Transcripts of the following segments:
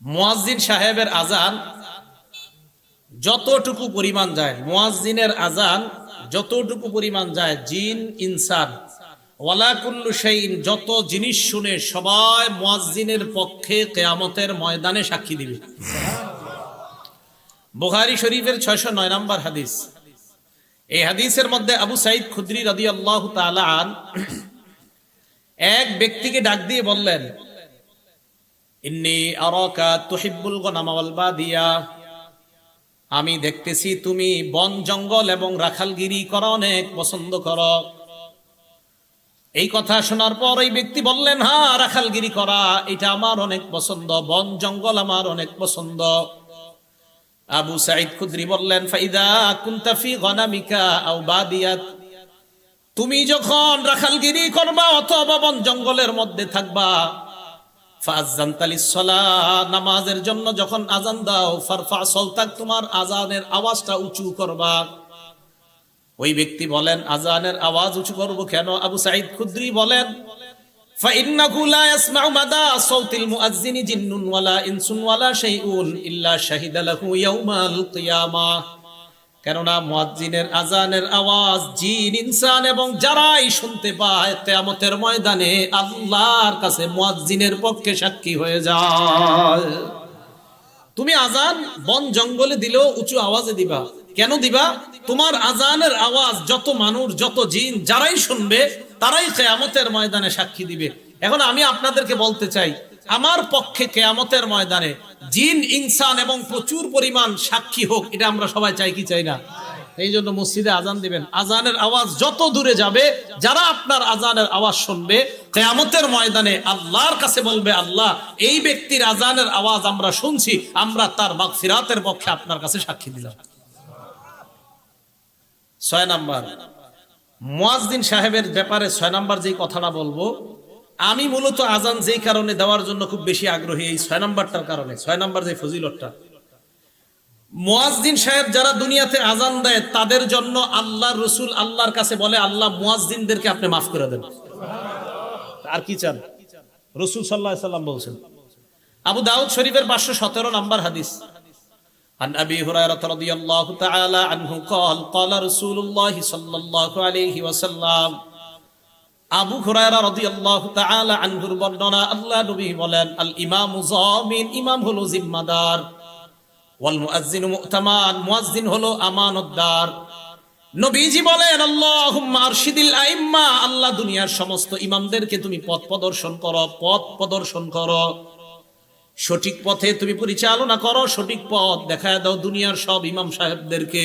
মুয়াজ্জিন সাহেবের আজান যতটুকু পরিমাণ যায়, মুয়াজ্জিনের আজান যতটুকু পরিমাণ যায়, জিন, ইনসান যত জিনিস শুনে সবাই মুয়াজ্জিনের পক্ষে কেয়ামতের ময়দানে সাক্ষী দিবে। বুখারী শরীফের ছয়শো নয় নম্বর হাদিস। এই হাদিসের মধ্যে আবু সাইদ খুদ্রি রাদি আল্লাহ এক ব্যক্তিকে ডাক দিয়ে বললেন আমি দেখতেছি তুমি বন, জঙ্গল এবং রাখালগিরি করা অনেক পছন্দ করো। এই কথা শোনার পর এই ব্যক্তি বললেন হ্যাঁ রাখালগিরি করা, এটা আমার অনেক পছন্দ। বন, জঙ্গল আমার অনেক পছন্দ। আবু সাইদ খুদ্রি বললেন, ফাইদা কুন্তাফি গনামিকা আও বাদিয়াত। তুমি যখন রাখালগিরি করবা অথবা বন, জঙ্গলের মধ্যে থাকবা নামাজের জন্য যখন আজান দাও, ফারফা সলতাক তোমার আজানের আওয়াজটা উঁচু করবা। ওই ব্যক্তি বলেন, আজানের আওয়াজ উঁচু করব কেন? আবু সাইদ খুদ্রি বলেন জিন্নুন ওয়ালা ইনসুন ওয়ালা শাইউন ইল্লা শাহিদালাহু ইয়াউমাল কিয়ামা। কেননা মুয়াজ্জিনের আজানের আওয়াজ জিন, ইনসান এবং যারাই শুনতে পায় কিয়ামতের ময়দানে আল্লাহর কাছে মুয়াজ্জিনের পক্ষে সাক্ষী হয়ে যায়। তুমি আজান বন জঙ্গলে দিলেও উঁচু আওয়াজে দিবা। কেন দিবা? তোমার আজানের আওয়াজ যত মানুষ, যত জিন যারাই শুনবে, তারাই কেয়ামতের ময়দানে সাক্ষী দিবে। এখন আমি আপনাদেরকে বলতে চাই আমার পক্ষে কেয়ামতের ময়দানে জিন, ইনসান এবং প্রচুর পরিমাণ সাক্ষী হোক, এটা আমরা সবাই চাই, কি চাই না? এই জন্য মসজিদে আজান দিবেন। আজানের আওয়াজ যত দূরে যাবে, যারা আপনার আজানের আওয়াজ শুনবে, কেয়ামতের ময়দানে আল্লাহর কাছে বলবে, আল্লাহ, এই ব্যক্তির আজানের আওয়াজ আমরা শুনছি, আমরা তার মাগফিরাতের পক্ষে আপনার কাছে সাক্ষী দিলাম। ছয় নাম্বার। মুয়াজ্জিন সাহেবের ব্যাপারে ছয় নাম্বার যে কথাটা বলব আমি মূলত আজান যেই কারণে দেওয়ার জন্য খুব বেশি আগ্রহী এই ছয় নাম্বারটার কারণে ছয় নাম্বার যে ফজিলতটা মুয়াজ্জিন সাহেব যারা দুনিয়াতে আজান দেয় তাদের জন্য আল্লাহ রসুল আল্লাহর কাছে বলে আল্লাহ মুয়াজ্জিনদেরকে আপনি মাফ করে দেন আর কি চান রসুল সাল্লাহ সাল্লাম বলছেন আবু দাউদ শরীফের পাঁচশো সতেরো নাম্বার হাদিস عن أبي هريرة رضي الله تعالى عنه قال قال رسول الله صلى الله عليه وسلم আবু হুরায়রা রাদিয়াল্লাহু তাআলা আনহুর বর্ণনা আল্লাহ নবী বলেন, আল ইমাম জামিন, ইমাম হলো জিম্মাদার। ওয়াল মুয়াজ্জিন মু'তামান মুয়াজ্জিন হলো আমানতদার। নবীজি বলেন, আল্লাহুম্মা আরশিদিল আইম্মা, আল্লাহ দুনিয়ার সমস্ত ইমামদেরকে তুমি পথ প্রদর্শন করো, পথ প্রদর্শন করো। সঠিক পথে তুমি পরিচালনা করো, সঠিক পথ দেখায় দাও দুনিয়ার সব ইমাম সাহেবদেরকে।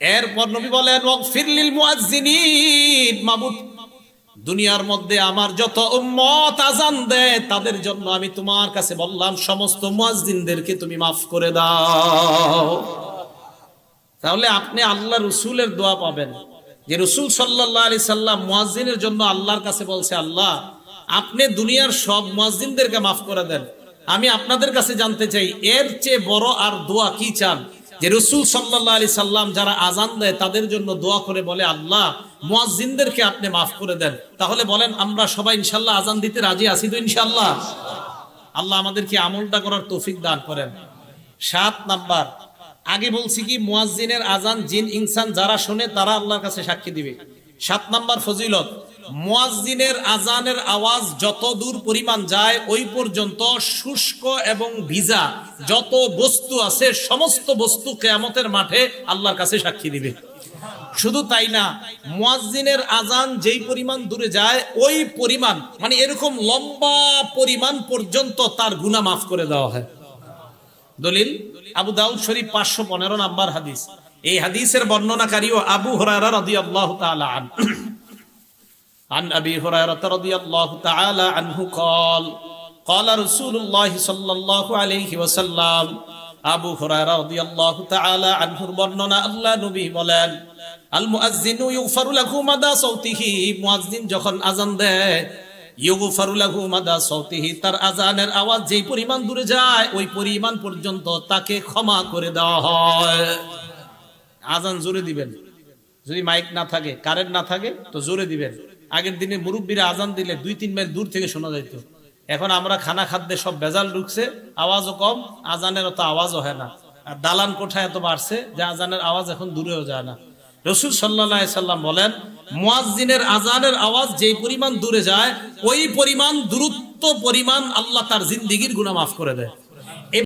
এরপর নবী বলেন ওয়াগফিরলিল মুয়াজ্জিনিন মাবুদ দুনিয়ার মধ্যে আমার যত উম্মত আজান দেয়, তাদের জন্য আমি তোমার কাছে বললাম, সমস্ত মুয়াজ্জিনদেরকে তুমি মাফ করে দাও। তাহলে আপনি আল্লাহ রসুলের দোয়া পাবেন। যে রসুল সাল্লাহ আলি সাল্লাম মুয়াজ্জিনের জন্য আল্লাহর কাছে বলছে, আল্লাহ, আপনি দুনিয়ার সব মুয়াজ্জিনদেরকে মাফ করে দেন। আমি আপনাদের কাছে জানতে চাই, এর চেয়ে বড় আর দোয়া কি চান? যে রসুল সাল্লাহ আলি সাল্লাম যারা আজান দেয়, তাদের জন্য দোয়া করে বলে, আল্লাহ, মুয়াজ্জিনদেরকে আপনি মাফ করে দেন। তাহলে বলেন, আমরা সবাই ইনশাল্লাহ আজান দিতে রাজি আছি তো ইনশাল্লাহ আল্লাহ আমাদেরকে আমলটা করার তৌফিক দান করেন। সাত নাম্বার, আগে বলছি কি, মুয়াজ্জিনের আজান জিন, ইনসান যারা শোনে, তারা আল্লাহর কাছে সাক্ষী দিবে। সাত নাম্বার ফজিলত মুয়াজ্জিনের আজানের আওয়াজ যত দূর পরিমাণ যায়, ওই পর্যন্ত শুষ্ক এবং ভিজা যত বস্তু আছে, সমস্ত বস্তু কেয়ামতের মাঠে আল্লাহর কাছে সাক্ষী দিবে। শুধু তাই না, মুয়াজ্জিনের আজান যেই পরিমাণ দূরে যায়, ওই পরিমাণ মানে এরকম লম্বা পরিমাণ পর্যন্ত তার গুনাহ মাফ করে দেওয়া হয়। দলিল, আবু দাউদ শরীফ পাঁচশো পনেরো নাম্বার হাদিস। এই হাদিসের বর্ণনাকারীও আবু হরারা রাদিয়াল্লাহু তাআলা আন عن أبي هريرة رضي الله تعالى عنه قال قال رسول الله صلى الله عليه وسلم আবু হুরায়রা রাদিয়াল্লাহু তাআলা আনহুর বর্ণনা আল্লাহ নবী বলেন আল মুআজ্জিনু ইউগফারু লাহু মাদা সাউতিহি মুআজ্জিন যখন আজান দেয় ইউগফারু লাহু মাদা সাউতিহি তার আজানের আওয়াজ যেই পরিমাণ দূরে যায় ওই পরিমাণ পর্যন্ত তাকে ক্ষমা করে দেওয়া হয় আজান জোরে দিবেন যদি মাইক না থাকে কারেন্ট না থাকে তো জোরে দিবেন আগের দিনে মুরব্বীরা আজান দিলে দুই, তিন মাইল দূর থেকে শোনা যাইতো। এখন আমরা খানা খাদ্যে সব বেজাল ঢুকছে, আওয়াজও কম আজানের অত আওয়াজও হয় না। আর দালান কোঠায় এত বাড়ছে যে আজানের আওয়াজ এখন দূরেও যায় না। রসুল সাল্লাহ সাল্লাম বলেন, মুয়াজ্জিনের আজানের আওয়াজ যেই পরিমাণ দূরে যায়, ওই পরিমাণ দূরত্ব পরিমাণ আল্লাহ তার জিন্দিগির গুণা মাফ করে দেয়।